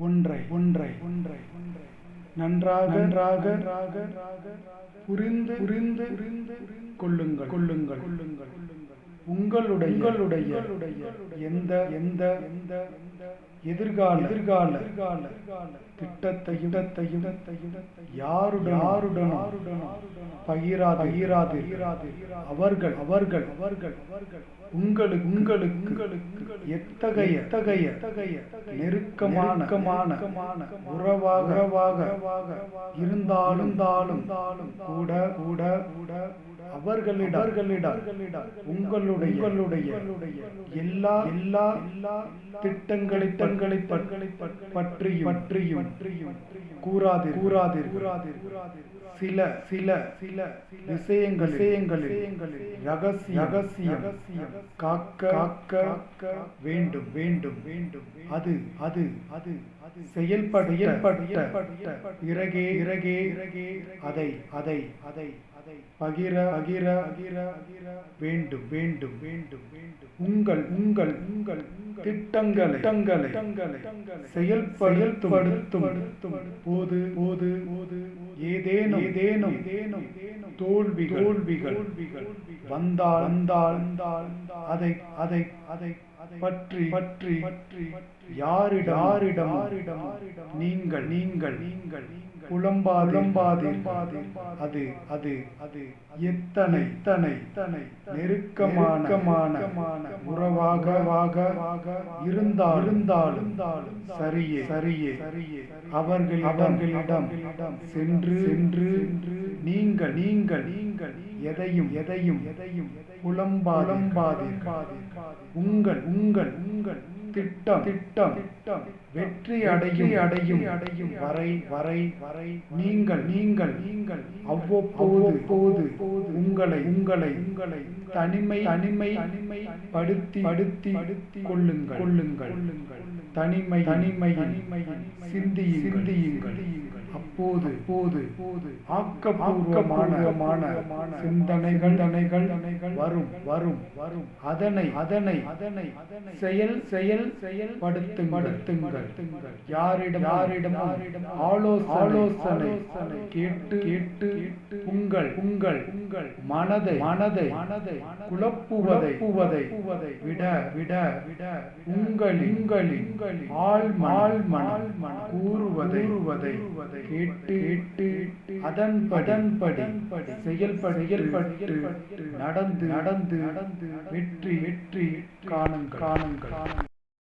ஒன்றை ஒன்றை ஒன்றை. ஒன்றை நன்றாக நன்றாக புரிந்து புரிந்து புரிந்து கொள்ளுங்கள் கொள்ளுங்கள். கொள்ளுங்கள். உங்களுடைய உங்களுடைய எந்த எந்த எந்த எதிர்கால எதிர்கால எதிர்கால திட்டத்தையும் இடத்தையும் யாருடன் யாருடன் யாருடன் பகிரா பகிராது அவர்கள் அவர்கள் அவர்கள் அவர்கள் உங்களுக்கு உங்களுக்கு உங்களுக்கு எத்தகைய எத்தகைய எத்தகைய நெருக்கமான உறவாக இருந்தாலும் தாலும் கூட கூட கூட அவர்களிடம் அவர்களிடம் உங்களுடைய உங்களுடைய எல்லா எல்லா எல்லா திட்டங்களை தங்களை பற்களை பற்றியும் பற்றியும் கூறாதீர் கூறாதீர் கூறாதீர் சில சில சில விஷயங்கள் விஷயங்களில் ரகசிய ரகசியம் காக்க காக்க வேண்டும் வேண்டும். வேண்டும். அது அது அது செயல்பட செயல்பட்ட பிறகே பிறகே பிறகே அதை அதை அதை அதை பகிர அகிர அகிர வேண்டும் வேண்டும் வேண்டும் வேண்டும். உங்கள் உங்கள் உங்கள் திட்டங்களை திட்டங்களை செயல்படுத்தும் போது போது போது ஏதேனும் ஏதேனும் ஏதேனும் தோல்வி தோல்விகள் வந்தால் வந்தால் அதை அதை அதை பற்றி பற்றி பற்றி யாரிடம் யாரிடம் யாரிடம் நீங்கள் நீங்கள் நீங்கள் புலம்பாதிருப்பாதீர் அது அது அது எத்தனை தனை தனை நெருக்கமான உறவாக வாக இருந்தால் இருந்தாலும் சரியே சரியே சரியே அவர்கள் அவர்களிடம் சென்று சென்று நீங்கள் நீங்கள் நீங்கள் எதையும் எதையும் எதையும் புலம்பாதிருப்பாதீர் உங்கள் உங்கள் உங்கள் திட்டம் திட்டம் திட்டம். வெற்றி அடையும் அடையும் அடையும். வரை வரை வரை நீங்கள் நீங்கள் நீங்கள். அவ்வப்போது போது உங்களை உங்களை உங்களை தனிமை தனிமை தனிமை படுத்தி படுத்தி படுத்தி கொள்ளுங்கள். கொள்ளுங்கள். தனிமை தனிமை தனிமையில் சிந்தி சிந்தியுங்கள். அப்போது போது போது ஆக்கப்பூர்வமான சிந்தனைகள் தனைகள் வரும் வரும். வரும். அதனை அதனை அதனை செயல் செயல் செயல்படுத்தும் படுத்துங்கள் யாரிடம் யாரிடம் ஆலோசனை கேட்டு கேட்டு உங்கள் உங்கள் உங்கள் மனதை மனதை மனதை குழப்புவதை புவதை விட விட விட உங்கள் உங்களின் ஆள் ஆள் மணல் கூறுவதை கூறுவதை கேட்டு கேட்டு அதன் அதன்படி செயல்பட செயல்பட்டு நடந்து நடந்து நடந்து வெற்றி வெற்றி காணுங்கள். காணுங்கள்.